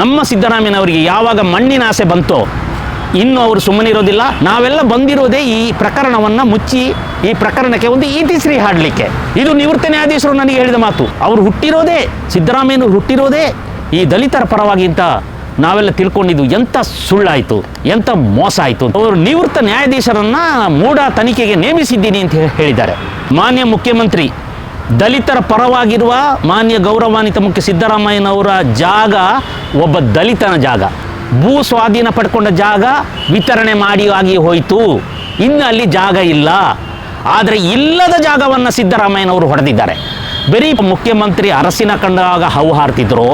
ನಮ್ಮ ಸಿದ್ದರಾಮಯ್ಯನವರಿಗೆ ಯಾವಾಗ ಮಣ್ಣಿನ ಆಸೆ ಬಂತೋ, ಇನ್ನು ಅವರು ಸುಮ್ಮನಿರೋದಿಲ್ಲ ನಾವೆಲ್ಲ ಬಂದಿರೋದೇ ಈ ಪ್ರಕರಣವನ್ನು ಮುಚ್ಚಿ, ಈ ಪ್ರಕರಣಕ್ಕೆ ಒಂದು ಇತಿಶ್ರೀ ಹಾಡಲಿಕ್ಕೆ. ಇದು ನಿವೃತ್ತ ನ್ಯಾಯಾಧೀಶರು ನನಗೆ ಹೇಳಿದ ಮಾತು. ಅವರು ಹುಟ್ಟಿರೋದೇ, ಸಿದ್ದರಾಮಯ್ಯನವರು ಹುಟ್ಟಿರೋದೇ ಈ ದಲಿತರ ಪರವಾಗಿ ಅಂತ ನಾವೆಲ್ಲ ತಿಳ್ಕೊಂಡಿದ್ದು. ಎಂಥ ಸುಳ್ಳಾಯಿತು, ಎಂಥ ಮೋಸ ಆಯಿತು ಅವರು ನಿವೃತ್ತ ನ್ಯಾಯಾಧೀಶರನ್ನು ಮೂಢ ತನಿಖೆಗೆ ನೇಮಿಸಿದ್ದೀನಿ ಅಂತ ಹೇಳಿದ್ದಾರೆ. ಮಾನ್ಯ ಮುಖ್ಯಮಂತ್ರಿ, ದಲಿತರ ಪರವಾಗಿರುವ ಮಾನ್ಯ ಗೌರವಾನ್ವಿತ ಮುಖ್ಯ ಸಿದ್ದರಾಮಯ್ಯನವರ ಜಾಗ ಒಬ್ಬ ದಲಿತನ ಜಾಗ, ಭೂ ಸ್ವಾಧೀನ ಪಡ್ಕೊಂಡ ಜಾಗ ವಿತರಣೆ ಮಾಡಿ ಆಗಿ ಹೋಯಿತು. ಇನ್ನು ಅಲ್ಲಿ ಜಾಗ ಇಲ್ಲ. ಆದರೆ ಇಲ್ಲದ ಜಾಗವನ್ನು ಸಿದ್ದರಾಮಯ್ಯನವರು ಹೊಡೆದಿದ್ದಾರೆ. ಬರೀ ಮುಖ್ಯಮಂತ್ರಿ ಅರಸಿನ ಕಂಡಾಗ ಹೌ ಹಾರ್ತಿದ್ರು,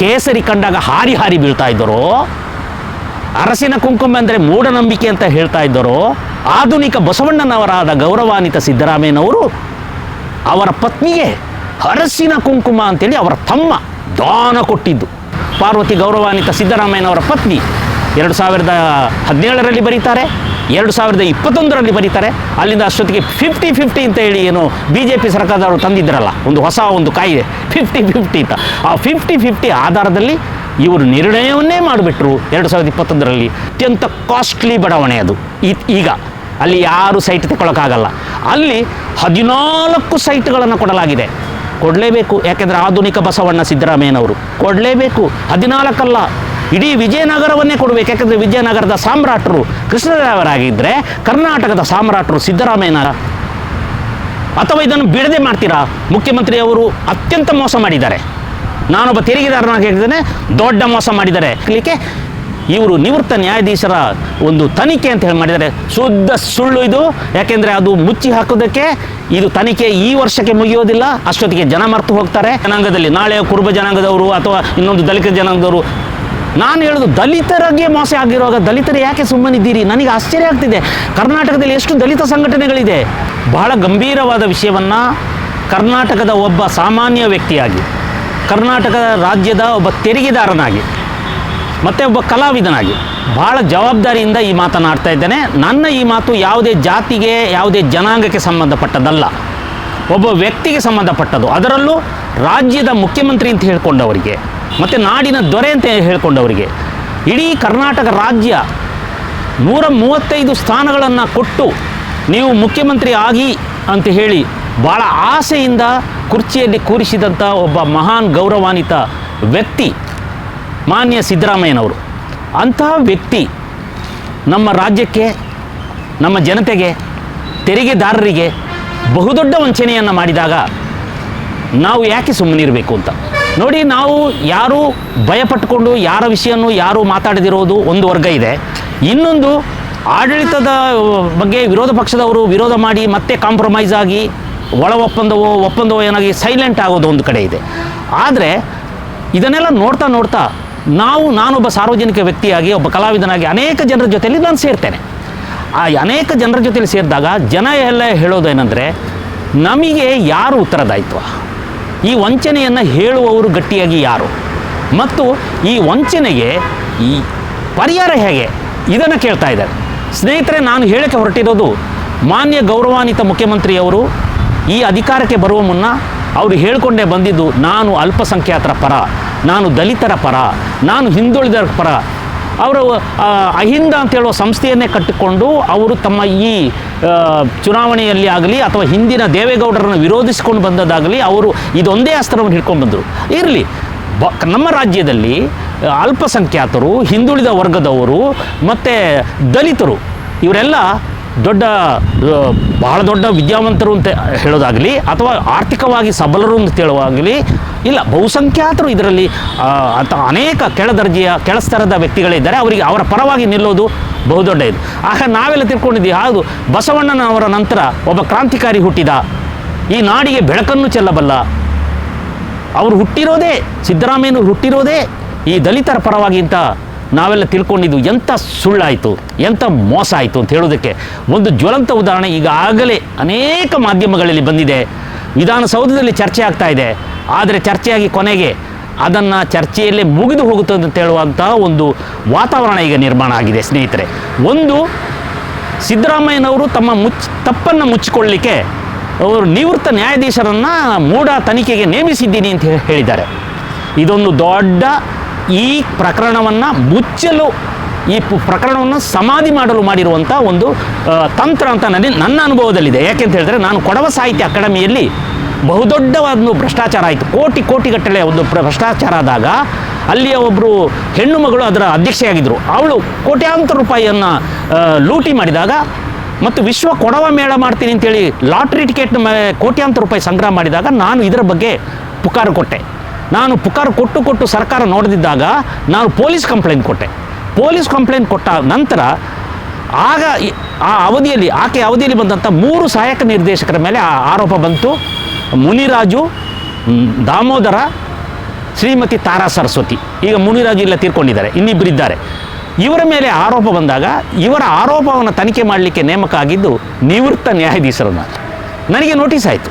ಕೇಸರಿ ಕಂಡಾಗ ಹಾರಿ ಹಾರಿ ಬೀಳ್ತಾ ಇದ್ದರು, ಅರಸಿನ ಕುಂಕುಮ ಅಂದರೆ ಮೂಢನಂಬಿಕೆ ಅಂತ ಹೇಳ್ತಾ ಇದ್ದರು, ಆಧುನಿಕ ಬಸವಣ್ಣನವರಾದ ಗೌರವಾನ್ವಿತ ಸಿದ್ದರಾಮಯ್ಯನವರು ಅವರ ಪತ್ನಿಗೆ ಅರಸಿನ ಕುಂಕುಮ ಅಂತೇಳಿ ಅವರ ತಮ್ಮ ದಾನ ಕೊಟ್ಟಿದ್ದು. ಪಾರ್ವತಿ ಗೌರವಾನ್ವಿತ ಸಿದ್ದರಾಮಯ್ಯನವರ ಪತ್ನಿ ಎರಡು ಸಾವಿರದ ಹದಿನೇಳರಲ್ಲಿ ಬರೀತಾರೆ, ಎರಡು ಸಾವಿರದ ಇಪ್ಪತ್ತೊಂದರಲ್ಲಿ ಬರೀತಾರೆ. ಅಲ್ಲಿಂದ ಅಷ್ಟೊತ್ತಿಗೆ ಫಿಫ್ಟಿ ಫಿಫ್ಟಿ ಅಂತ ಹೇಳಿ ಏನು ಬಿ ಜೆ ಪಿ ಸರ್ಕಾರದವರು ತಂದಿದ್ದರಲ್ಲ ಒಂದು ಹೊಸ ಒಂದು ಕಾಯಿದೆ ಫಿಫ್ಟಿ ಫಿಫ್ಟಿ ಅಂತ. ಆ ಫಿಫ್ಟಿ ಫಿಫ್ಟಿ ಆಧಾರದಲ್ಲಿ ಇವರು ನಿರ್ಣಯವನ್ನೇ ಮಾಡಿಬಿಟ್ರು ಎರಡು ಸಾವಿರದ ಇಪ್ಪತ್ತೊಂದರಲ್ಲಿ. ಅತ್ಯಂತ ಕಾಸ್ಟ್ಲಿ ಬಡಾವಣೆ ಅದು. ಈಗ ಅಲ್ಲಿ ಯಾರು ಸೈಟ್ ತಗೊಳ್ಳೋಕ್ಕಾಗಲ್ಲ ಅಲ್ಲಿ ಹದಿನಾಲ್ಕು ಸೈಟ್ಗಳನ್ನು ಕೊಡಲಾಗಿದೆ. ಕೊಡಲೇಬೇಕು. ಯಾಕೆಂದರೆ ಆಧುನಿಕ ಬಸವಣ್ಣ ಸಿದ್ದರಾಮಯ್ಯನವರು ಕೊಡಲೇಬೇಕು. ಹದಿನಾಲ್ಕಲ್ಲ ಇಡೀ ವಿಜಯನಗರವನ್ನೇ ಕೊಡಬೇಕು. ಯಾಕಂದರೆ ವಿಜಯನಗರದ ಸಾಮ್ರಾಟರು ಕೃಷ್ಣದೇವರಾಗಿದ್ದರೆ ಕರ್ನಾಟಕದ ಸಾಮ್ರಾಟರು ಸಿದ್ದರಾಮಯ್ಯನ ಅಥವಾ ಇದನ್ನು ಬಿಡದೆ ಮಾಡ್ತೀರಾ? ಮುಖ್ಯಮಂತ್ರಿಯವರು ಅತ್ಯಂತ ಮೋಸ ಮಾಡಿದ್ದಾರೆ. ನಾನೊಬ್ಬ ತೆರಿಗೆದಾರನಾಗಿ ಹೇಳಿದ್ದೇನೆ ದೊಡ್ಡ ಮೋಸ ಮಾಡಿದ್ದಾರೆ. ಇದಕ್ಕೆ ಇವರು ನಿವೃತ್ತ ನ್ಯಾಯಾಧೀಶರ ಒಂದು ತನಿಖೆ ಅಂತ ಹೇಳಿ ಮಾಡಿದ್ದಾರೆ. ಶುದ್ಧ ಸುಳ್ಳು ಇದು. ಯಾಕೆಂದರೆ ಅದು ಮುಚ್ಚಿ ಹಾಕೋದಕ್ಕೆ ಇದು ತನಿಖೆ ಈ ವರ್ಷಕ್ಕೆ ಮುಗಿಯೋದಿಲ್ಲ. ಅಷ್ಟೊತ್ತಿಗೆ ಜನ ಮರ್ತು ಹೋಗ್ತಾರೆ. ಜನಾಂಗದಲ್ಲಿ ನಾಳೆ ಕುರುಬ ಜನಾಂಗದವರು ಅಥವಾ ಇನ್ನೊಂದು ದಲಿತ ಜನಾಂಗದವರು. ನಾನು ಹೇಳೋದು ದಲಿತರಿಗೆ ಮೋಸ ಆಗಿರುವಾಗ ದಲಿತರು ಯಾಕೆ ಸುಮ್ಮನಿದ್ದೀರಿ? ನನಗೆ ಆಶ್ಚರ್ಯ ಆಗ್ತಿದೆ. ಕರ್ನಾಟಕದಲ್ಲಿ ಎಷ್ಟು ದಲಿತ ಸಂಘಟನೆಗಳಿದೆ. ಬಹಳ ಗಂಭೀರವಾದ ವಿಷಯವನ್ನು ಕರ್ನಾಟಕದ ಒಬ್ಬ ಸಾಮಾನ್ಯ ವ್ಯಕ್ತಿಯಾಗಿ, ಕರ್ನಾಟಕದ ರಾಜ್ಯದ ಒಬ್ಬ ತೆರಿಗೆದಾರನಾಗಿ ಮತ್ತು ಒಬ್ಬ ಕಲಾವಿದನಾಗಿ. ಭಾಳ ಜವಾಬ್ದಾರಿಯಿಂದ ಈ ಮಾತನಾಡ್ತಾ ಇದ್ದೇನೆ. ನನ್ನ ಈ ಮಾತು ಯಾವುದೇ ಜಾತಿಗೆ, ಯಾವುದೇ ಜನಾಂಗಕ್ಕೆ ಸಂಬಂಧಪಟ್ಟದಲ್ಲ ಒಬ್ಬ ವ್ಯಕ್ತಿಗೆ ಸಂಬಂಧಪಟ್ಟದ್ದು. ಅದರಲ್ಲೂ ರಾಜ್ಯದ ಮುಖ್ಯಮಂತ್ರಿ ಅಂತ ಹೇಳ್ಕೊಂಡವರಿಗೆ, ಮತ್ತು ನಾಡಿನ ದೊರೆ ಅಂತ ಹೇಳ್ಕೊಂಡವರಿಗೆ, ಇಡೀ ಕರ್ನಾಟಕ ರಾಜ್ಯ ನೂರ ಮೂವತ್ತೈದು ಸ್ಥಾನಗಳನ್ನು ಕೊಟ್ಟು ನೀವು ಮುಖ್ಯಮಂತ್ರಿ ಆಗಿ ಅಂತ ಹೇಳಿ ಭಾಳ ಆಸೆಯಿಂದ ಕುರ್ಚಿಯಲ್ಲಿ ಕೂರಿಸಿದಂಥ ಒಬ್ಬ ಮಹಾನ್ ಗೌರವಾನ್ವಿತ ವ್ಯಕ್ತಿ ಮಾನ್ಯ ಸಿದ್ದರಾಮಯ್ಯನವರು. ಅಂತಹ ವ್ಯಕ್ತಿ ನಮ್ಮ ರಾಜ್ಯಕ್ಕೆ, ನಮ್ಮ ಜನತೆಗೆ, ತೆರಿಗೆದಾರರಿಗೆ ಬಹುದೊಡ್ಡ ವಂಚನೆಯನ್ನು ಮಾಡಿದಾಗ ನಾವು ಯಾಕೆ ಸುಮ್ಮನಿರಬೇಕು ಅಂತ? ನೋಡಿ, ನಾವು ಯಾರು ಭಯಪಟ್ಟುಕೊಂಡು ಯಾರ ವಿಷಯನೂ ಯಾರು ಮಾತಾಡದಿರೋದು ಒಂದು ವರ್ಗ ಇದೆ. ಇನ್ನೊಂದು ಆಡಳಿತದ ಬಗ್ಗೆ ವಿರೋಧ ಪಕ್ಷದವರು ವಿರೋಧ ಮಾಡಿ ಮತ್ತೆ ಕಾಂಪ್ರಮೈಸ್ ಆಗಿ ಒಳ ಒಪ್ಪಂದವೋ ಒಪ್ಪಂದವೋ ಏನಾಗಿ ಸೈಲೆಂಟ್ ಆಗೋದು ಒಂದು ಕಡೆ ಇದೆ. ಆದರೆ ಇದನ್ನೆಲ್ಲ ನೋಡ್ತಾ ನೋಡ್ತಾ ನಾವು, ನಾನೊಬ್ಬ ಸಾರ್ವಜನಿಕ ವ್ಯಕ್ತಿಯಾಗಿ, ಒಬ್ಬ ಕಲಾವಿದನಾಗಿ ಅನೇಕ ಜನರ ಜೊತೆಯಲ್ಲಿ ನಾನು ಸೇರ್ತೇನೆ. ಆ ಅನೇಕ ಜನರ ಜೊತೆಯಲ್ಲಿ ಸೇರಿದಾಗ ಜನ ಎಲ್ಲ ಹೇಳೋದೇನೆಂದರೆ, ನಮಗೆ ಯಾರು ಉತ್ತರದಾಯಿತ್ವ ಈ ವಂಚನೆಯನ್ನು ಹೇಳುವವರು ಗಟ್ಟಿಯಾಗಿ ಯಾರು? ಮತ್ತು ಈ ವಂಚನೆಗೆ ಈ ಪರಿಹಾರ ಹೇಗೆ? ಇದನ್ನು ಕೇಳ್ತಾ ಇದ್ದಾರೆ. ಸ್ನೇಹಿತರೆ, ನಾನು ಹೇಳಕ್ಕೆ ಹೊರಟಿರೋದು, ಮಾನ್ಯ ಗೌರವಾನ್ವಿತ ಮುಖ್ಯಮಂತ್ರಿಯವರು ಈ ಅಧಿಕಾರಕ್ಕೆ ಬರುವ ಮುನ್ನ ಅವರು ಹೇಳಿಕೊಂಡೇ ಬಂದಿದ್ದು, ನಾನು ಅಲ್ಪಸಂಖ್ಯಾತರ ಪರ. ನಾನು ದಲಿತರ ಪರ, ನಾನು ಹಿಂದುಳಿದರ ಪರ, ಅವರು ಅಹಿಂದ ಅಂತ ಹೇಳುವ ಸಂಸ್ಥೆಯನ್ನೇ ಕಟ್ಟಿಕೊಂಡು ಅವರು ತಮ್ಮ ಈ ಚುನಾವಣೆಯಲ್ಲಿ ಆಗಲಿ ಅಥವಾ ಹಿಂದಿನ ದೇವೇಗೌಡರನ್ನು ವಿರೋಧಿಸಿಕೊಂಡು ಬಂದದ್ದಾಗಲಿ ಅವರು ಇದೊಂದೇ ಅಸ್ತ್ರವನ್ನು ಹಿಡ್ಕೊಂಡು ಬಂದರು. ಇರಲಿ, ಬ, ನಮ್ಮ ರಾಜ್ಯದಲ್ಲಿ ಅಲ್ಪಸಂಖ್ಯಾತರು, ಹಿಂದುಳಿದ ವರ್ಗದವರು, ಮತ್ತು ದಲಿತರು, ಇವರೆಲ್ಲ ದೊಡ್ಡ ಭಾಳ ದೊಡ್ಡ ವಿದ್ಯಾವಂತರು ಅಂತ ಹೇಳೋದಾಗಲಿ ಅಥವಾ ಆರ್ಥಿಕವಾಗಿ ಸಬಲರು ಅಂತ ಹೇಳುವಾಗಲಿ ಇಲ್ಲ, ಬಹುಸಂಖ್ಯಾತರು ಇದರಲ್ಲಿ ಅಂತ ಅನೇಕ ಕೆಳದರ್ಜೆಯ ಕೆಳಸ್ತರದ ವ್ಯಕ್ತಿಗಳಿದ್ದಾರೆ. ಅವರಿಗೆ ಅವರ ಪರವಾಗಿ ನಿಲ್ಲೋದು ಬಹುದೊಡ್ಡ ಇದು. ಆಗ ನಾವೆಲ್ಲ ತಿಳ್ಕೊಂಡಿದ್ದೀವಿ, ಹೌದು, ಬಸವಣ್ಣನವರ ನಂತರ ಒಬ್ಬ ಕ್ರಾಂತಿಕಾರಿ ಹುಟ್ಟಿದ. ಈ ನಾಡಿಗೆ ಬೆಳಕನ್ನು ಚೆಲ್ಲಬಲ್ಲ. ಅವರು ಹುಟ್ಟಿರೋದೇ, ಸಿದ್ದರಾಮಯ್ಯನವರು ಹುಟ್ಟಿರೋದೇ ಈ ದಲಿತರ ಪರವಾಗಿ ಅಂತ ನಾವೆಲ್ಲ ತಿಳ್ಕೊಂಡಿದ್ದು. ಎಂಥ ಸುಳ್ಳಾಯಿತು, ಎಂಥ ಮೋಸ ಆಯಿತು ಅಂತ ಹೇಳೋದಕ್ಕೆ ಒಂದು ಜ್ವಲಂತ ಉದಾಹರಣೆ ಈಗಾಗಲೇ ಅನೇಕ ಮಾಧ್ಯಮಗಳಲ್ಲಿ ಬಂದಿದೆ. ವಿಧಾನಸೌಧದಲ್ಲಿ ಚರ್ಚೆ ಆಗ್ತಾ ಇದೆ. ಆದರೆ ಚರ್ಚೆಯಾಗಿ ಕೊನೆಗೆ ಅದನ್ನು ಚರ್ಚೆಯಲ್ಲೇ ಮುಗಿದು ಹೋಗುತ್ತದೆ ಅಂತ ಹೇಳುವಂಥ ಒಂದು ವಾತಾವರಣ ಈಗ ನಿರ್ಮಾಣ ಆಗಿದೆ, ಸ್ನೇಹಿತರೆ. ಒಂದು, ಸಿದ್ದರಾಮಯ್ಯನವರು ತಮ್ಮ ಮುಚ್ಚ ತಪ್ಪನ್ನು ಮುಚ್ಚಿಕೊಳ್ಳಲಿಕ್ಕೆ ಅವರು ನಿವೃತ್ತ ನ್ಯಾಯಾಧೀಶರನ್ನು ಮೂಢ ತನಿಖೆಗೆ ನೇಮಿಸಿದ್ದೀನಿ ಅಂತ ಹೇಳಿದ್ದಾರೆ. ಇದೊಂದು ದೊಡ್ಡ ಈ ಪ್ರಕರಣವನ್ನು ಮುಚ್ಚಲು, ಈ ಪ್ರಕರಣವನ್ನು ಸಮಾಧಿ ಮಾಡಲು ಮಾಡಿರುವಂಥ ಒಂದು ತಂತ್ರ ಅಂತ ನನಗೆ ನನ್ನ ಅನುಭವದಲ್ಲಿದೆ. ಯಾಕೆಂತ ಹೇಳಿದ್ರೆ ನಾನು ಕೊಡವ ಸಾಹಿತ್ಯ ಅಕಾಡೆಮಿಯಲ್ಲಿ ಬಹುದೊಡ್ಡ ಒಂದು ಭ್ರಷ್ಟಾಚಾರ ಆಯಿತು. ಕೋಟಿ ಕೋಟಿಗಟ್ಟಲೆ ಒಂದು ಭ್ರಷ್ಟಾಚಾರ ಆದಾಗ ಅಲ್ಲಿಯ ಒಬ್ಬರು ಹೆಣ್ಣು ಮಗಳು ಅದರ ಅಧ್ಯಕ್ಷೆಯಾಗಿದ್ದರು ಅವಳು ಕೋಟ್ಯಾಂತರ ರೂಪಾಯಿಯನ್ನು ಲೂಟಿ ಮಾಡಿದಾಗ ಮತ್ತು ವಿಶ್ವ ಕೊಡವ ಮೇಳ ಮಾಡ್ತೀನಿ ಅಂತೇಳಿ ಲಾಟ್ರಿ ಟಿಕೆಟ್ ಕೋಟ್ಯಾಂತರ ರೂಪಾಯಿ ಸಂಗ್ರಹ ಮಾಡಿದಾಗ ನಾನು ಇದರ ಬಗ್ಗೆ ಪುಕಾರ ಕೊಟ್ಟೆ. ನಾನು ಪುಕಾರ ಕೊಟ್ಟು ಕೊಟ್ಟು ಸರ್ಕಾರ ನೋಡದಿದ್ದಾಗ ನಾನು ಪೊಲೀಸ್ ಕಂಪ್ಲೇಂಟ್ ಕೊಟ್ಟೆ. ಪೊಲೀಸ್ ಕಂಪ್ಲೇಂಟ್ ಕೊಟ್ಟ ನಂತರ ಆಗ ಆ ಅವಧಿಯಲ್ಲಿ, ಆಕೆ ಅವಧಿಯಲ್ಲಿ ಬಂದಂಥ ಮೂರು ಸಹಾಯಕ ನಿರ್ದೇಶಕರ ಮೇಲೆ ಆ ಆರೋಪ ಬಂತು. ಮುನಿರಾಜು ದಾಮೋದರ, ಶ್ರೀಮತಿ ತಾರಾ ಸರಸ್ವತಿ. ಈಗ ಮುನಿರಾಜು ಇಲ್ಲ ತೀರ್ಕೊಂಡಿದ್ದಾರೆ ಇನ್ನಿಬ್ಬರಿದ್ದಾರೆ ಇವರ ಮೇಲೆ ಆರೋಪ ಬಂದಾಗ ಇವರ ಆರೋಪವನ್ನು ತನಿಖೆ ಮಾಡಲಿಕ್ಕೆ ನೇಮಕ ಆಗಿದ್ದು ನಿವೃತ್ತ ನ್ಯಾಯಾಧೀಶರನ್ನು ನನಗೆ ನೋಟಿಸ್ ಆಯಿತು.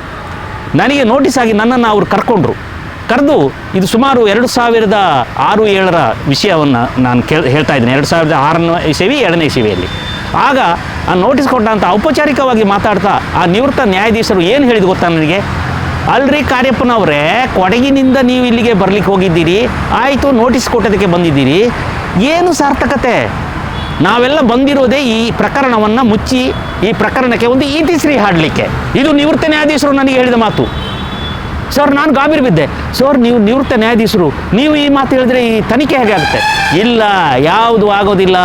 ನನಗೆ ನೋಟಿಸ್ ಆಗಿ ನನ್ನನ್ನು ಅವರು ಕರ್ಕೊಂಡ್ರು. ಕರೆದು ಇದು ಸುಮಾರು ಎರಡು ಸಾವಿರದ ಆರು ಏಳರ ವಿಷಯವನ್ನು ನಾನು ಕೇಳ, ಹೇಳ್ತಾ ಇದ್ದೀನಿ. ಎರಡು ಸಾವಿರದ ಆರನೇ ಇಸವಿ, ಎರಡನೇ ಸೇವೆಯಲ್ಲಿ ಆಗ ಆ ನೋಟಿಸ್ ಕೊಟ್ಟಂಥ ಔಪಚಾರಿಕವಾಗಿ ಮಾತಾಡ್ತಾ ಆ ನಿವೃತ್ತ ನ್ಯಾಯಾಧೀಶರು ಏನು ಹೇಳಿದ್ ಗೊತ್ತಾ ನನಗೆ? ಅಲ್ರಿ ಕಾರ್ಯಪ್ಪನವರೇ ಕೊಡಗಿನಿಂದ ನೀವು ಇಲ್ಲಿಗೆ ಬರ್ಲಿಕ್ಕೆ ಹೋಗಿದ್ದೀರಿ, ಆಯಿತು ನೋಟಿಸ್ ಕೊಟ್ಟೋದಕ್ಕೆ ಬಂದಿದ್ದೀರಿ. ಏನು ಸಾರ್ಥಕತೆ? ನಾವೆಲ್ಲ ಬಂದಿರೋದೇ ಈ ಪ್ರಕರಣವನ್ನು ಮುಚ್ಚಿ, ಈ ಪ್ರಕರಣಕ್ಕೆ ಒಂದು ಇತಿಶ್ರೀ ಹಾಡಲಿಕ್ಕೆ. ಇದು ನಿವೃತ್ತ ನ್ಯಾಯಾಧೀಶರು ನನಗೆ ಹೇಳಿದ ಮಾತು. ಸರ್, ನಾನು ಗಾಬೀರ್ ಬಿದ್ದೆ. ಸರ್, ನೀವು ನಿವೃತ್ತ ನ್ಯಾಯಾಧೀಶರು, ನೀವು ಈ ಮಾತು ಹೇಳಿದ್ರೆ ಈ ತನಿಖೆ ಹೇಗೆ ಆಗುತ್ತೆ ಇಲ್ಲ, ಯಾವುದು ಆಗೋದಿಲ್ಲ.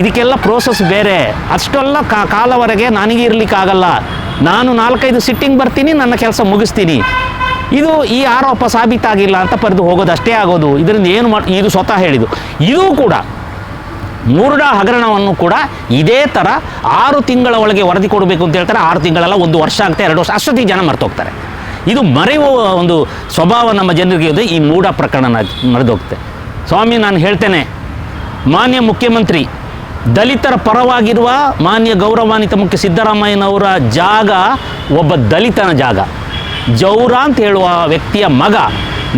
ಇದಕ್ಕೆಲ್ಲ ಪ್ರೋಸೆಸ್ ಬೇರೆ. ಅಷ್ಟೆಲ್ಲ ಕಾಲವರೆಗೆ ನನಗೆ ಇರಲಿಕ್ಕಾಗಲ್ಲ ನಾನು ನಾಲ್ಕೈದು ಸಿಟ್ಟಿಂಗ್ ಬರ್ತೀನಿ, ನನ್ನ ಕೆಲಸ ಮುಗಿಸ್ತೀನಿ. ಇದು ಈ ಆರೋಪ ಸಾಬೀತಾಗಿಲ್ಲ ಅಂತ ಪಡೆದು ಹೋಗೋದು ಅಷ್ಟೇ ಆಗೋದು. ಇದರಿಂದ ಏನು ಮಾಡಿ, ಇದು ಸ್ವತಃ ಹೇಳಿದು ಇದು ಕೂಡ ಮೂರ್ಡ ಹಗರಣವನ್ನು ಕೂಡ ಇದೇ ಥರ ಆರು ತಿಂಗಳ ಒಳಗೆ ವರದಿ ಕೊಡಬೇಕು ಅಂತ ಹೇಳ್ತಾರೆ. ಆರು ತಿಂಗಳಲ್ಲ ಒಂದು ವರ್ಷ ಆಗುತ್ತೆ ಎರಡು ವರ್ಷ. ಅಷ್ಟೊತ್ತಿಗೆ ಜನ ಮರೆತೋಗ್ತಾರೆ. ಇದು ಮರೆಯುವ ಒಂದು ಸ್ವಭಾವ ನಮ್ಮ ಜನರಿಗೆ ಇದೆ. ಈ ಮೂಢ ಪ್ರಕರಣ ಮರೆದೋಗ್ತೆ ಸ್ವಾಮಿ, ನಾನು ಹೇಳ್ತೇನೆ. ಮಾನ್ಯ ಮುಖ್ಯಮಂತ್ರಿ ದಲಿತರ ಪರವಾಗಿರುವ ಮಾನ್ಯ ಗೌರವಾನ್ವಿತ ಮುಖ್ಯ ಸಿದ್ದರಾಮಯ್ಯನವರ ಜಾಗ ಒಬ್ಬ ದಲಿತನ ಜಾಗ. ಜೌರ ಅಂತ ಹೇಳುವ ವ್ಯಕ್ತಿಯ ಮಗ,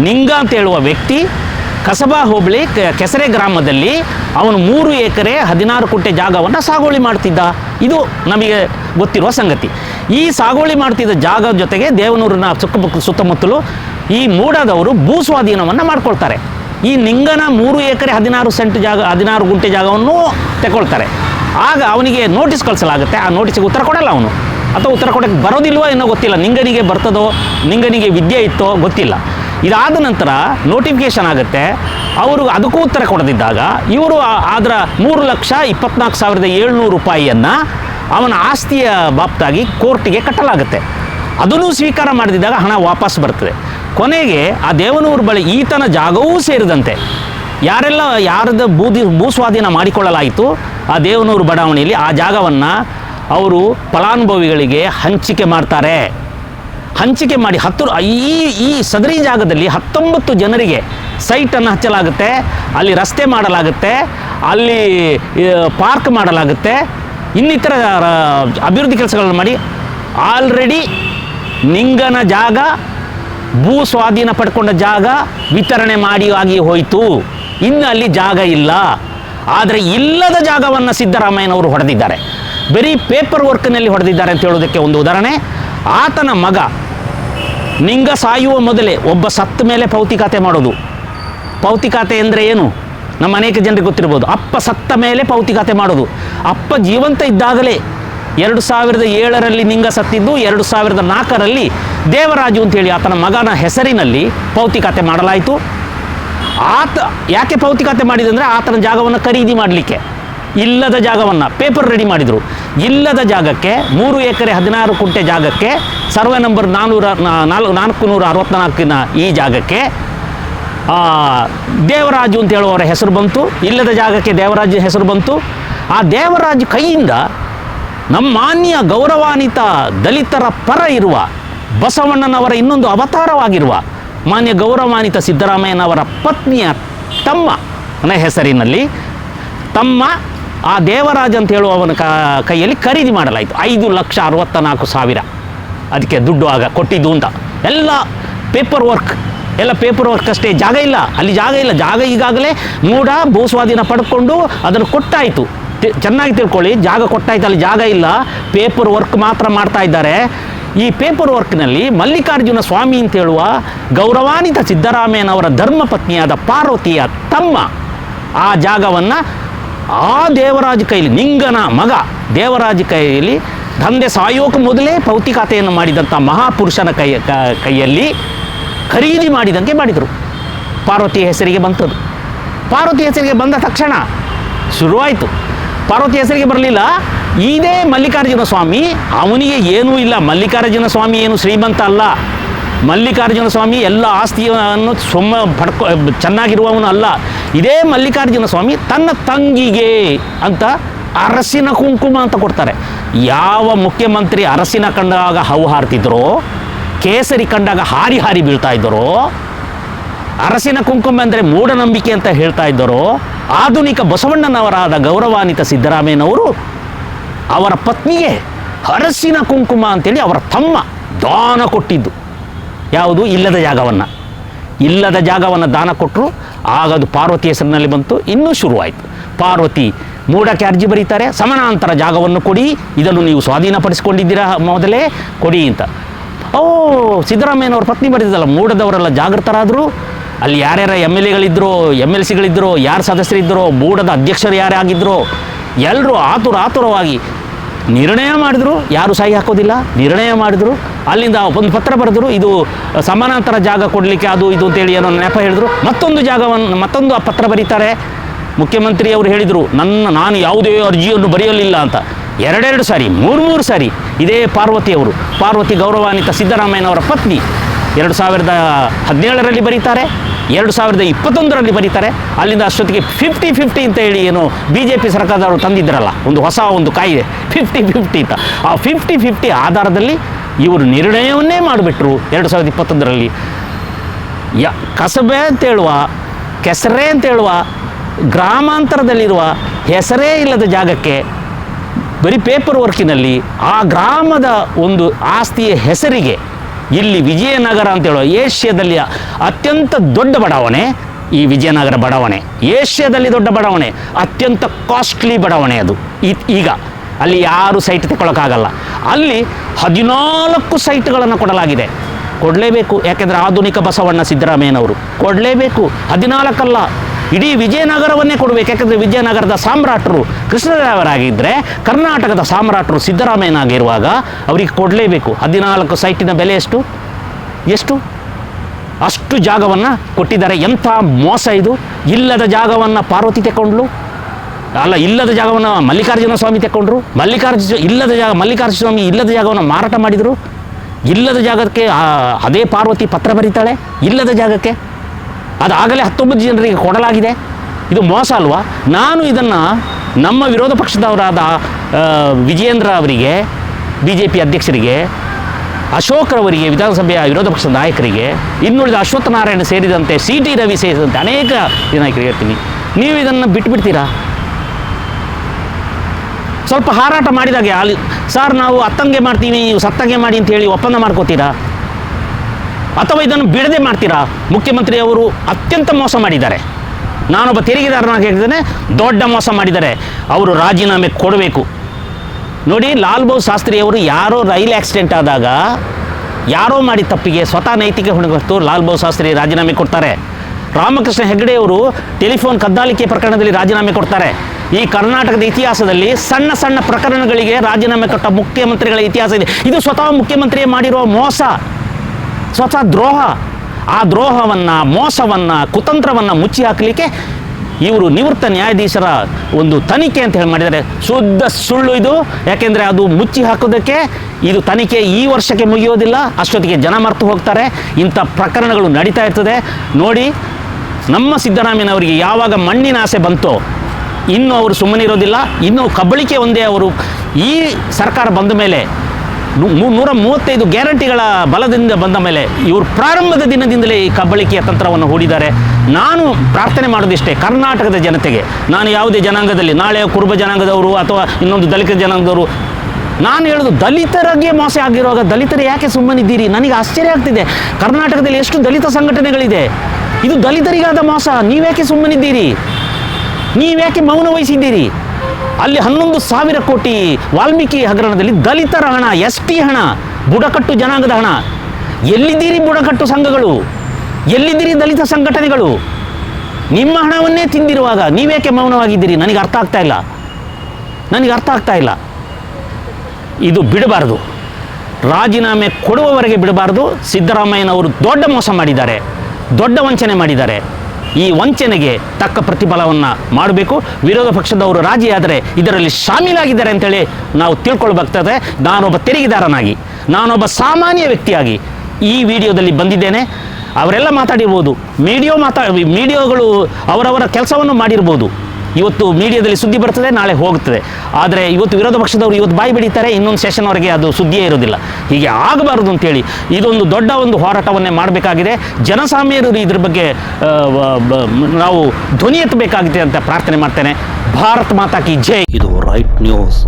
ನಿಂಗ ಅಂತ ಹೇಳುವ ವ್ಯಕ್ತಿ ಕಸಬಾ ಹೋಬಳಿ ಕೆಸರೆ ಗ್ರಾಮದಲ್ಲಿ ಅವನು ಮೂರು ಎಕರೆ ಹದಿನಾರು ಕೋಟೆ ಜಾಗವನ್ನು ಸಾಗುವಳಿ ಮಾಡ್ತಿದ್ದ. ಇದು ನಮಗೆ ಗೊತ್ತಿರುವ ಸಂಗತಿ. ಈ ಸಾಗುವಳಿ ಮಾಡ್ತಿದ್ದ ಜಾಗ ಜೊತೆಗೆ ದೇವನೂರಿನ ಸುಕ್ಕಪಕ್ಕ ಸುತ್ತಮುತ್ತಲು ಈ ಮೂಡಾದವರು ಭೂ ಸ್ವಾಧೀನವನ್ನು ಮಾಡ್ಕೊಳ್ತಾರೆ. ಈ ನಿಂಗನ ಮೂರು ಎಕರೆ ಹದಿನಾರು ಸೆಂಟ್ ಜಾಗ, ಹದಿನಾರು ಗುಂಟೆ ಜಾಗವನ್ನು ತಗೊಳ್ತಾರೆ ಆಗ ಅವನಿಗೆ ನೋಟಿಸ್ ಕಳಿಸಲಾಗುತ್ತೆ. ಆ ನೋಟಿಸಿಗೆ ಉತ್ತರ ಕೊಡಲ್ಲ ಅವನು. ಅಥವಾ ಉತ್ತರ ಕೊಡೋಕ್ಕೆ ಬರೋದಿಲ್ವೋ ಏನೋ ಗೊತ್ತಿಲ್ಲ. ನಿಂಗನಿಗೆ ಬರ್ತದೋ, ನಿಂಗನಿಗೆ ವಿದ್ಯೆ ಇತ್ತೋ ಗೊತ್ತಿಲ್ಲ. ಇದಾದ ನಂತರ ನೋಟಿಫಿಕೇಷನ್ ಆಗುತ್ತೆ. ಅವರು ಅದಕ್ಕೂ ಉತ್ತರ ಕೊಡದಿದ್ದಾಗ ಇವರು ಅದರ ಮೂರು ಲಕ್ಷ ಇಪ್ಪತ್ನಾಲ್ಕು ಸಾವಿರದ ಏಳ್ನೂರು ರೂಪಾಯಿಯನ್ನು ಅವನ ಆಸ್ತಿಯ ಬಾಪ್ತಾಗಿ ಕೋರ್ಟಿಗೆ ಕಟ್ಟಲಾಗುತ್ತೆ. ಅದನ್ನು ಸ್ವೀಕಾರ ಮಾಡದಿದ್ದಾಗ ಹಣ ವಾಪಸ್ ಬರ್ತದೆ. ಕೊನೆಗೆ ಆ ದೇವನೂರು ಬಳಿ ಈತನ ಜಾಗವೂ ಸೇರಿದಂತೆ ಯಾರೆಲ್ಲ ಯಾರದ ಬೂದಿ ಭೂಸ್ವಾಧೀನ ಮಾಡಿಕೊಳ್ಳಲಾಯಿತು, ಆ ದೇವನೂರು ಬಡಾವಣೆಯಲ್ಲಿ ಆ ಜಾಗವನ್ನು ಅವರು ಫಲಾನುಭವಿಗಳಿಗೆ ಹಂಚಿಕೆ ಮಾಡ್ತಾರೆ. ಹಂಚಿಕೆ ಮಾಡಿ ಹತ್ತು ಈ ಈ ಸದರಿ ಜಾಗದಲ್ಲಿ ಹತ್ತೊಂಬತ್ತು ಜನರಿಗೆ ಸೈಟನ್ನು ಹಚ್ಚಲಾಗುತ್ತೆ, ಅಲ್ಲಿ ರಸ್ತೆ ಮಾಡಲಾಗುತ್ತೆ, ಅಲ್ಲಿ ಪಾರ್ಕ್ ಮಾಡಲಾಗುತ್ತೆ, ಇನ್ನಿತರ ಅಭಿವೃದ್ಧಿ ಕೆಲಸಗಳನ್ನು ಮಾಡಿ. ಆಲ್ರೆಡಿ ನಿಂಗನ ಜಾಗ ಭೂ ಸ್ವಾಧೀನ ಪಡ್ಕೊಂಡ ಜಾಗ ವಿತರಣೆ ಮಾಡಿ ಆಗಿ ಹೋಯಿತು. ಇನ್ನು ಅಲ್ಲಿ ಜಾಗ ಇಲ್ಲ. ಆದರೆ ಇಲ್ಲದ ಜಾಗವನ್ನು ಸಿದ್ದರಾಮಯ್ಯನವರು ಹೊಡೆದಿದ್ದಾರೆ. ಬರೀ ಪೇಪರ್ ವರ್ಕ್ನಲ್ಲಿ ಹೊಡೆದಿದ್ದಾರೆ ಅಂತ ಹೇಳೋದಕ್ಕೆ ಒಂದು ಉದಾಹರಣೆ. ಆತನ ಮಗ ನಿಂಗ ಸಾಯುವ ಮೊದಲೇ ಒಬ್ಬ ಸತ್ತ ಮೇಲೆ ಪೌತಿಕಾತೆ ಮಾಡೋದು. ಪೌತಿಕಾತೆ ಅಂದರೆ ಏನು? ನಮ್ಮ ಅನೇಕ ಜನರಿಗೆ ಗೊತ್ತಿರ್ಬೋದು. ಅಪ್ಪ ಸತ್ತ ಮೇಲೆ ಪೌತಿಕಾತೆ ಮಾಡೋದು. ಅಪ್ಪ ಜೀವಂತ ಇದ್ದಾಗಲೇ ಎರಡು ಸಾವಿರದ ಏಳರಲ್ಲಿ ನಿಂಗ ಸತ್ತಿದ್ದು, ಎರಡು ಸಾವಿರದ ನಾಲ್ಕರಲ್ಲಿ ದೇವರಾಜು ಅಂತೇಳಿ ಆತನ ಮಗನ ಹೆಸರಿನಲ್ಲಿ ಪೌತಿಕತೆ ಮಾಡಲಾಯಿತು. ಆತ ಯಾಕೆ ಪೌತಿಕಾತೆ ಮಾಡಿದಂದರೆ ಆತನ ಜಾಗವನ್ನು ಖರೀದಿ ಮಾಡಲಿಕ್ಕೆ. ಇಲ್ಲದ ಜಾಗವನ್ನು ಪೇಪರ್ ರೆಡಿ ಮಾಡಿದರು. ಇಲ್ಲದ ಜಾಗಕ್ಕೆ ಮೂರು ಎಕರೆ ಹದಿನಾರು ಕುಂಟೆ ಜಾಗಕ್ಕೆ ಸರ್ವೆ ನಂಬರ್ ನಾನ್ನೂರ ನಾಲ್ಕು ನಾಲ್ಕು ನೂರ ಅರವತ್ತ್ನಾಲ್ಕಿನ ಈ ಜಾಗಕ್ಕೆ ದೇವರಾಜು ಅಂತ ಹೇಳುವವರ ಹೆಸರು ಬಂತು. ಇಲ್ಲದ ಜಾಗಕ್ಕೆ ದೇವರಾಜು ಹೆಸರು ಬಂತು. ಆ ದೇವರಾಜು ಕೈಯಿಂದ ನಮ್ಮ ಮಾನ್ಯ ಗೌರವಾನ್ವಿತ ದಲಿತರ ಪರ ಇರುವ ಬಸವಣ್ಣನವರ ಇನ್ನೊಂದು ಅವತಾರವಾಗಿರುವ ಮಾನ್ಯ ಗೌರವಾನ್ವಿತ ಸಿದ್ದರಾಮಯ್ಯನವರ ಪತ್ನಿಯ ತಮ್ಮನ ಹೆಸರಿನಲ್ಲಿ ತಮ್ಮ ಆ ದೇವರಾಜ್ ಅಂತ ಹೇಳುವವನ ಕೈಯಲ್ಲಿ ಖರೀದಿ ಮಾಡಲಾಯಿತು. ಐದು ಲಕ್ಷ ಅರವತ್ತ ನಾಲ್ಕು ಸಾವಿರ. ಅದಕ್ಕೆ ದುಡ್ಡು ಆಗ ಕೊಟ್ಟಿದ್ದು ಅಂತ. ಎಲ್ಲ ಪೇಪರ್ ವರ್ಕ್ ಎಲ್ಲ ಪೇಪರ್ ವರ್ಕ್ ಅಷ್ಟೇ. ಜಾಗ ಇಲ್ಲ. ಅಲ್ಲಿ ಜಾಗ ಇಲ್ಲ. ಜಾಗ ಈಗಾಗಲೇ ಮೂಡ ಭೂಸ್ವಾಧೀನ ಪಡ್ಕೊಂಡು ಅದನ್ನು ಕೊಟ್ಟಾಯಿತು. ಚೆನ್ನಾಗಿ ತಿಳ್ಕೊಳ್ಳಿ, ಜಾಗ ಕೊಟ್ಟಾಯ್ತು ಅಲ್ಲಿ ಜಾಗ ಇಲ್ಲ ಪೇಪರ್ ವರ್ಕ್ ಮಾತ್ರ ಮಾಡ್ತಾ ಇದ್ದಾರೆ. ಈ ಪೇಪರ್ ವರ್ಕ್ನಲ್ಲಿ ಮಲ್ಲಿಕಾರ್ಜುನ ಸ್ವಾಮಿ ಅಂತ ಹೇಳುವ ಗೌರವಾನ್ವಿತ ಸಿದ್ದರಾಮಯ್ಯನವರ ಧರ್ಮಪತ್ನಿಯಾದ ಪಾರ್ವತಿಯ ತಮ್ಮ ಆ ಜಾಗವನ್ನು ಆ ದೇವರಾಜ ಕೈಲಿ, ನಿಂಗನ ಮಗ ದೇವರಾಜ ಕೈಯಲ್ಲಿ ತಂದೆ ಸಾಯೋಕೆ ಮೊದಲೇ ಭೌತಿಕತೆಯನ್ನು ಮಾಡಿದಂಥ ಮಹಾಪುರುಷನ ಕ- ಕೈಯಲ್ಲಿ ಖರೀದಿ ಮಾಡಿದಂತೆ ಮಾಡಿದರು. ಪಾರ್ವತಿ ಹೆಸರಿಗೆ ಬಂತದು. ಪಾರ್ವತಿ ಹೆಸರಿಗೆ ಬಂದ ತಕ್ಷಣ ಶುರುವಾಯಿತು. ಪಾರ್ವತಿ ಹೆಸರಿಗೆ ಬರಲಿಲ್ಲ. ಇದೇ ಮಲ್ಲಿಕಾರ್ಜುನ ಸ್ವಾಮಿ. ಅವನಿಗೆ ಏನೂ ಇಲ್ಲ. ಮಲ್ಲಿಕಾರ್ಜುನ ಸ್ವಾಮಿ ಏನು ಶ್ರೀಮಂತ ಅಲ್ಲ. ಮಲ್ಲಿಕಾರ್ಜುನ ಸ್ವಾಮಿ ಎಲ್ಲ ಆಸ್ತಿಯನ್ನು ಸೊಮ್ಮ ಪಡ್ಕೊ, ಚೆನ್ನಾಗಿರುವವನು ಅಲ್ಲ. ಇದೇ ಮಲ್ಲಿಕಾರ್ಜುನ ಸ್ವಾಮಿ ತನ್ನ ತಂಗಿಗೆ ಅಂತ ಅರಸಿನ ಕುಂಕುಮ ಅಂತ ಕೊಡ್ತಾರೆ. ಯಾವ ಮುಖ್ಯಮಂತ್ರಿ ಅರಸಿನ ಕಂಡಾಗ ಹೌ ಹಾರ್ತಿದ್ರೋ, ಕೇಸರಿ ಕಂಡಾಗ ಹಾರಿ ಹಾರಿ ಬೀಳ್ತಾ ಇದ್ದರೋ, ಅರಸಿನ ಕುಂಕುಮ ಅಂದರೆ ಮೂಢನಂಬಿಕೆ ಅಂತ ಹೇಳ್ತಾ ಇದ್ದರೋ ಆಧುನಿಕ ಬಸವಣ್ಣನವರಾದ ಗೌರವಾನ್ವಿತ ಸಿದ್ದರಾಮಯ್ಯನವರು ಅವರ ಪತ್ನಿಗೆ ಹರಸಿನ ಕುಂಕುಮ ಅಂತೇಳಿ ಅವರ ತಮ್ಮ ದಾನ ಕೊಟ್ಟಿದ್ದು. ಯಾವುದು? ಇಲ್ಲದ ಜಾಗವನ್ನು. ಇಲ್ಲದ ಜಾಗವನ್ನು ದಾನ ಕೊಟ್ಟರು ಆಗ ಅದು ಪಾರ್ವತಿ ಹೆಸರಿನಲ್ಲಿ ಬಂತು, ಇನ್ನೂ ಶುರುವಾಯಿತು. ಪಾರ್ವತಿ ಮೂಡಕ್ಕೆ ಅರ್ಜಿ ಬರೀತಾರೆ, ಸಮಾನಾಂತರ ಜಾಗವನ್ನು ಕೊಡಿ, ಇದನ್ನು ನೀವು ಸ್ವಾಧೀನಪಡಿಸಿಕೊಂಡಿದ್ದೀರಾ ಮೊದಲೇ, ಕೊಡಿ ಅಂತ. ಓ, ಸಿದ್ದರಾಮಯ್ಯನವ್ರ ಪತ್ನಿ ಬರೆದಿದ್ದಲ್ಲ ಮೂಡದವರೆಲ್ಲ ಜಾಗೃತರಾದರು? ಅಲ್ಲಿ ಯಾರ್ಯಾರ ಎಂ ಎಲ್ ಎಗಳಿದ್ರು, ಎಂ ಎಲ್ ಸಿಗಳಿದ್ರು, ಯಾರು ಸದಸ್ಯರಿದ್ದರು ಬೋರ್ಡದ ಅಧ್ಯಕ್ಷರು ಯಾರೇ ಆಗಿದ್ದರು ಎಲ್ಲರೂ ಆತುರ ಆತುರವಾಗಿ ನಿರ್ಣಯ ಮಾಡಿದ್ರು. ಯಾರು ಸಹಿ ಹಾಕೋದಿಲ್ಲ, ನಿರ್ಣಯ ಮಾಡಿದ್ರು. ಅಲ್ಲಿಂದ ಒಂದು ಪತ್ರ ಬರೆದ್ರು, ಇದು ಸಮಾನಾಂತರ ಜಾಗ ಕೊಡಲಿಕ್ಕೆ ಅದು ಇದು ಅಂತೇಳಿ ಏನೋ ನೆಪ ಹೇಳಿದ್ರು. ಮತ್ತೊಂದು ಜಾಗವನ್ನು ಮತ್ತೊಂದು ಆ ಪತ್ರ ಬರೀತಾರೆ. ಮುಖ್ಯಮಂತ್ರಿ ಅವರು ಹೇಳಿದರು, ನನ್ನ, ನಾನು ಯಾವುದೇ ಅರ್ಜಿಯನ್ನು ಬರೆಯಲಿಲ್ಲ ಅಂತ. ಎರಡೆರಡು ಸಾರಿ ಮೂರು ಮೂರು ಸಾರಿ ಇದೇ ಪಾರ್ವತಿ ಅವರು ಪಾರ್ವತಿ ಗೌರವಾನ್ವಿತ ಸಿದ್ದರಾಮಯ್ಯನವರ ಪತ್ನಿ. ಎರಡು ಸಾವಿರದ ಹದಿನೇಳರಲ್ಲಿ ಬರೀತಾರೆ, ಎರಡು ಸಾವಿರದ ಇಪ್ಪತ್ತೊಂದರಲ್ಲಿ ಬರೀತಾರೆ. ಅಲ್ಲಿಂದ ಅಷ್ಟೊತ್ತಿಗೆ ಫಿಫ್ಟಿ ಫಿಫ್ಟಿ ಅಂತ ಹೇಳಿ ಏನು ಬಿ ಜೆ ಪಿ ಸರ್ಕಾರದವರು ತಂದಿದ್ದರಲ್ಲ ಒಂದು ಹೊಸ ಒಂದು ಕಾಯಿದೆ ಫಿಫ್ಟಿ ಫಿಫ್ಟಿ ಅಂತ. ಆ ಫಿಫ್ಟಿ ಫಿಫ್ಟಿ ಆಧಾರದಲ್ಲಿ ಇವರು ನಿರ್ಣಯವನ್ನೇ ಮಾಡಿಬಿಟ್ರು ಎರಡು ಸಾವಿರದ ಇಪ್ಪತ್ತೊಂದರಲ್ಲಿ. ಯ, ಕಸಬೆ ಅಂತ ಹೇಳುವ, ಕೆಸರೆ ಅಂತ ಹೇಳುವ, ಗ್ರಾಮಾಂತರದಲ್ಲಿರುವ ಹೆಸರೇ ಇಲ್ಲದ ಜಾಗಕ್ಕೆ ಬರೀ ಪೇಪರ್ ವರ್ಕಿನಲ್ಲಿ ಆ ಗ್ರಾಮದ ಒಂದು ಆಸ್ತಿಯ ಹೆಸರಿಗೆ ಇಲ್ಲಿ ವಿಜಯನಗರ ಅಂತ ಹೇಳೋ ಏಷ್ಯಾದಲ್ಲಿ ಅತ್ಯಂತ ದೊಡ್ಡ ಬಡಾವಣೆ ಈ ವಿಜಯನಗರ ಬಡಾವಣೆ. ಏಷ್ಯಾದಲ್ಲಿ ದೊಡ್ಡ ಬಡಾವಣೆ, ಅತ್ಯಂತ ಕಾಸ್ಟ್ಲಿ ಬಡಾವಣೆ ಅದು. ಈಗ ಅಲ್ಲಿ ಯಾರು ಸೈಟ್ ತಗೊಳ್ಳೋಕ್ಕಾಗಲ್ಲ ಅಲ್ಲಿ ಹದಿನಾಲ್ಕು ಸೈಟ್ಗಳನ್ನು ಕೊಡಲಾಗಿದೆ. ಕೊಡಲೇಬೇಕು, ಯಾಕೆಂದರೆ ಆಧುನಿಕ ಬಸವಣ್ಣ ಸಿದ್ದರಾಮಯ್ಯನವರು. ಕೊಡಲೇಬೇಕು, ಹದಿನಾಲ್ಕಲ್ಲ. ಇಡೀ ವಿಜಯನಗರವನ್ನೇ ಕೊಡಬೇಕು. ಯಾಕಂದರೆ ವಿಜಯನಗರದ ಸಾಮ್ರಾಟರು ಕೃಷ್ಣದೇವರಾಗಿದ್ದರೆ ಕರ್ನಾಟಕದ ಸಾಮ್ರಾಟರು ಸಿದ್ದರಾಮಯ್ಯನಾಗಿರುವಾಗ ಅವರಿಗೆ ಕೊಡಲೇಬೇಕು. ಹದಿನಾಲ್ಕು ಸೈಟಿನ ಬೆಲೆ ಎಷ್ಟು? ಎಷ್ಟು? ಅಷ್ಟು ಜಾಗವನ್ನು ಕೊಟ್ಟಿದ್ದಾರೆ. ಎಂಥ ಮೋಸ ಇದು? ಇಲ್ಲದ ಜಾಗವನ್ನು ಪಾರ್ವತಿ ತಗೊಂಡ್ಲು ಅಲ್ಲ, ಇಲ್ಲದ ಜಾಗವನ್ನು ಮಲ್ಲಿಕಾರ್ಜುನ ಸ್ವಾಮಿ ತಗೊಂಡ್ರು ಮಲ್ಲಿಕಾರ್ಜುನ ಇಲ್ಲದ ಜಾಗ, ಮಲ್ಲಿಕಾರ್ಜುನ ಸ್ವಾಮಿ ಇಲ್ಲದ ಜಾಗವನ್ನು ಮಾರಾಟ ಮಾಡಿದರು? ಇಲ್ಲದ ಜಾಗಕ್ಕೆ ಅದೇ ಪಾರ್ವತಿ ಪತ್ರ ಬರೀತಾಳೆ? ಇಲ್ಲದ ಜಾಗಕ್ಕೆ? ಅದಾಗಲೇ ಹತ್ತೊಂಬತ್ತು ಜನರಿಗೆ ಕೊಡಲಾಗಿದೆ. ಇದು ಮೋಸ ಅಲ್ವಾ? ನಾನು ಇದನ್ನು ನಮ್ಮ ವಿರೋಧ ಪಕ್ಷದವರಾದ ವಿಜಯೇಂದ್ರ ಅವರಿಗೆ ಬಿ ಜೆ ಪಿ ಅಧ್ಯಕ್ಷರಿಗೆ ಅಶೋಕ್ರವರಿಗೆ ವಿಧಾನಸಭೆಯ ವಿರೋಧ ಪಕ್ಷದ ನಾಯಕರಿಗೆ, ಇನ್ನುಳಿದ ಅಶ್ವತ್ಥ ನಾರಾಯಣ ಸೇರಿದಂತೆ ಸಿ ಟಿ ರವಿ ಸೇರಿದಂತೆ ಅನೇಕ ನಾಯಕರಿಗೆ ಹೇಳ್ತೀನಿ. ನೀವು ಇದನ್ನು ಬಿಟ್ಬಿಡ್ತೀರಾ? ಸ್ವಲ್ಪ ಹಾರಾಟ ಮಾಡಿದಾಗೆ ಅಲ್ಲಿ ಸರ್ ನಾವು ಹತ್ತಂಗೆ ಮಾಡ್ತೀವಿ, ನೀವು ಸತ್ತಂಗೆ ಮಾಡಿ ಅಂತ ಹೇಳಿ ಒಪ್ಪಂದ ಮಾಡ್ಕೋತೀರಾ? ಅಥವಾ ಇದನ್ನು ಬಿಡದೆ ಮಾಡ್ತೀರಾ? ಮುಖ್ಯಮಂತ್ರಿ ಅವರು ಅತ್ಯಂತ ಮೋಸ ಮಾಡಿದ್ದಾರೆ. ನಾನೊಬ್ಬ ತೆರಿಗೆದಾರನಾಗಿ ಹೇಳಿದ್ದೇನೆ ದೊಡ್ಡ ಮೋಸ ಮಾಡಿದ್ದಾರೆ. ಅವರು ರಾಜೀನಾಮೆ ಕೊಡಬೇಕು. ನೋಡಿ ಲಾಲ್ ಬಹು ಶಾಸ್ತ್ರಿಯವರು ಯಾರೋ ರೈಲ್ ಆಕ್ಸಿಡೆಂಟ್ ಆದಾಗ, ಯಾರೋ ಮಾಡಿ ತಪ್ಪಿಗೆ ಸ್ವತಃ ನೈತಿಕ ಹೊಣೆಗೊತ್ತು ಲಾಲ್ ಬಹು ಶಾಸ್ತ್ರಿ ರಾಜೀನಾಮೆ ಕೊಡ್ತಾರೆ. ರಾಮಕೃಷ್ಣ ಹೆಗಡೆ ಅವರು ಟೆಲಿಫೋನ್ ಕದ್ದಾಲಿಕೆ ಪ್ರಕರಣದಲ್ಲಿ ರಾಜೀನಾಮೆ ಕೊಡ್ತಾರೆ. ಈ ಕರ್ನಾಟಕದ ಇತಿಹಾಸದಲ್ಲಿ ಸಣ್ಣ ಸಣ್ಣ ಪ್ರಕರಣಗಳಿಗೆ ರಾಜೀನಾಮೆ ಕೊಟ್ಟ ಮುಖ್ಯಮಂತ್ರಿಗಳ ಇತಿಹಾಸ ಇದೆ. ಇದು ಸ್ವತಃ ಮುಖ್ಯಮಂತ್ರಿಯೇ ಮಾಡಿರುವ ಮೋಸ. ಸ್ವತಃ ದ್ರೋಹ. ಆ ದ್ರೋಹವನ್ನು, ಮೋಸವನ್ನು, ಕುತಂತ್ರವನ್ನು ಮುಚ್ಚಿ ಹಾಕಲಿಕ್ಕೆ ಇವರು ನಿವೃತ್ತ ನ್ಯಾಯಾಧೀಶರ ಒಂದು ತನಿಖೆ ಅಂತ ಹೇಳಿ ಮಾಡಿದ್ದಾರೆ. ಶುದ್ಧ ಸುಳ್ಳು ಇದು. ಯಾಕೆಂದರೆ ಅದು ಮುಚ್ಚಿ ಹಾಕೋದಕ್ಕೆ ಇದು ತನಿಖೆ ಈ ವರ್ಷಕ್ಕೆ ಮುಗಿಯೋದಿಲ್ಲ. ಅಷ್ಟೊತ್ತಿಗೆ ಜನ ಮರೆತು ಹೋಗ್ತಾರೆ. ಇಂಥ ಪ್ರಕರಣಗಳು ನಡೀತಾ ಇರ್ತದೆ. ನೋಡಿ, ನಮ್ಮ ಸಿದ್ದರಾಮಯ್ಯನವರಿಗೆ ಯಾವಾಗ ಮಣ್ಣಿನ ಆಸೆ ಬಂತೋ, ಇನ್ನೂ ಅವರು ಸುಮ್ಮನಿರೋದಿಲ್ಲ. ಇನ್ನು ಕಬಳಿಕೆ ಒಂದೇ ಅವರು ಈ ಸರ್ಕಾರ ಬಂದ ಮೇಲೆ ನೂರ ಮೂವತ್ತೈದು ಗ್ಯಾರಂಟಿಗಳ ಬಲದಿಂದ ಬಂದ ಮೇಲೆ ಇವರು ಪ್ರಾರಂಭದ ದಿನದಿಂದಲೇ ಈ ಕಬ್ಬಳಿಕೆಯ ತಂತ್ರವನ್ನು ಹೂಡಿದ್ದಾರೆ. ನಾನು ಪ್ರಾರ್ಥನೆ ಮಾಡೋದಿಷ್ಟೇ ಕರ್ನಾಟಕದ ಜನತೆಗೆ. ನಾನು ಯಾವುದೇ ಜನಾಂಗದಲ್ಲಿ, ನಾಳೆ ಕುರುಬ ಜನಾಂಗದವರು ಅಥವಾ ಇನ್ನೊಂದು ದಲಿತ ಜನಾಂಗದವರು, ನಾನು ಹೇಳೋದು ದಲಿತರಿಗೆ ಮೋಸ ಆಗಿರುವಾಗ ದಲಿತರು ಯಾಕೆ ಸುಮ್ಮನಿದ್ದೀರಿ? ನನಗೆ ಆಶ್ಚರ್ಯ ಆಗ್ತಿದೆ. ಕರ್ನಾಟಕದಲ್ಲಿ ಎಷ್ಟು ದಲಿತ ಸಂಘಟನೆಗಳಿದೆ. ಇದು ದಲಿತರಿಗಾದ ಮೋಸ, ನೀವ್ಯಾಕೆ ಸುಮ್ಮನಿದ್ದೀರಿ? ನೀವ್ಯಾಕೆ ಮೌನ ವಹಿಸಿದ್ದೀರಿ? ಅಲ್ಲಿ ಹನ್ನೊಂದು ಸಾವಿರ ಕೋಟಿ ವಾಲ್ಮೀಕಿ ಹಗರಣದಲ್ಲಿ ದಲಿತರ ಹಣ ಎಸ್ ಟಿ ಹಣ, ಬುಡಕಟ್ಟು ಜನಾಂಗದ ಹಣ. ಎಲ್ಲಿದ್ದೀರಿ ಬುಡಕಟ್ಟು ಸಂಘಗಳು? ಎಲ್ಲಿದ್ದೀರಿ ದಲಿತ ಸಂಘಟನೆಗಳು? ನಿಮ್ಮ ಹಣವನ್ನೇ ತಿಂದಿರುವಾಗ ನೀವೇಕೆ ಮೌನವಾಗಿದ್ದೀರಿ? ನನಗೆ ಅರ್ಥ ಆಗ್ತಾ ಇಲ್ಲ. ನನಗೆ ಅರ್ಥ ಆಗ್ತಾ ಇಲ್ಲ. ಇದು ಬಿಡಬಾರ್ದು. ರಾಜೀನಾಮೆ ಕೊಡುವವರೆಗೆ ಬಿಡಬಾರ್ದು. ಸಿದ್ದರಾಮಯ್ಯನವರು ದೊಡ್ಡ ಮೋಸ ಮಾಡಿದ್ದಾರೆ. ದೊಡ್ಡ ವಂಚನೆ ಮಾಡಿದ್ದಾರೆ. ಈ ವಂಚನೆಗೆ ತಕ್ಕ ಪ್ರತಿಫಲವನ್ನು ಮಾಡಬೇಕು. ವಿರೋಧ ಪಕ್ಷದವರು ರಾಜಿಯಾದರೆ ಇದರಲ್ಲಿ ಶಾಮೀಲಾಗಿದ್ದಾರೆ ಅಂತೇಳಿ ನಾವು ತಿಳ್ಕೊಳ್ಬೇಕಾಗ್ತದೆ. ನಾನೊಬ್ಬ ತೆರಿಗೆದಾರನಾಗಿ, ನಾನೊಬ್ಬ ಸಾಮಾನ್ಯ ವ್ಯಕ್ತಿಯಾಗಿ ಈ ವಿಡಿಯೋದಲ್ಲಿ ಬಂದಿದ್ದೇನೆ. ಅವರೆಲ್ಲ ಮಾತಾಡಿರ್ಬೋದು, ಮೀಡಿಯೋ ಮಾತಾ, ಮೀಡಿಯೋಗಳು ಅವರವರ ಕೆಲಸವನ್ನು ಮಾಡಿರ್ಬೋದು. ಇವತ್ತು ಮೀಡಿಯಾದಲ್ಲಿ ಸುದ್ದಿ ಬರ್ತದೆ, ನಾಳೆ ಹೋಗ್ತದೆ. ಆದರೆ ಇವತ್ತು ವಿರೋಧ ಪಕ್ಷದವರು ಇವತ್ತು ಬಾಯಿ ಬಿಡಿತಾರೆ, ಇನ್ನೊಂದು ಸೆಷನ್ವರೆಗೆ ಅದು ಸುದ್ದಿಯೇ ಇರೋದಿಲ್ಲ. ಹೀಗೆ ಆಗಬಾರದು ಅಂತೇಳಿ ಇದೊಂದು ದೊಡ್ಡ ಒಂದು ಹೋರಾಟವನ್ನೇ ಮಾಡಬೇಕಾಗಿದೆ. ಜನಸಾಮಾನ್ಯರು ಇದ್ರ ಬಗ್ಗೆ ನಾವು ಧ್ವನಿ ಎತ್ತಬೇಕಾಗಿದೆ ಅಂತ ಪ್ರಾರ್ಥನೆ ಮಾಡ್ತೇನೆ. ಭಾರತ್ ಮಾತಾ ಕಿ ಜೈ. ಇದು ರೈಟ್ ನ್ಯೂಸ್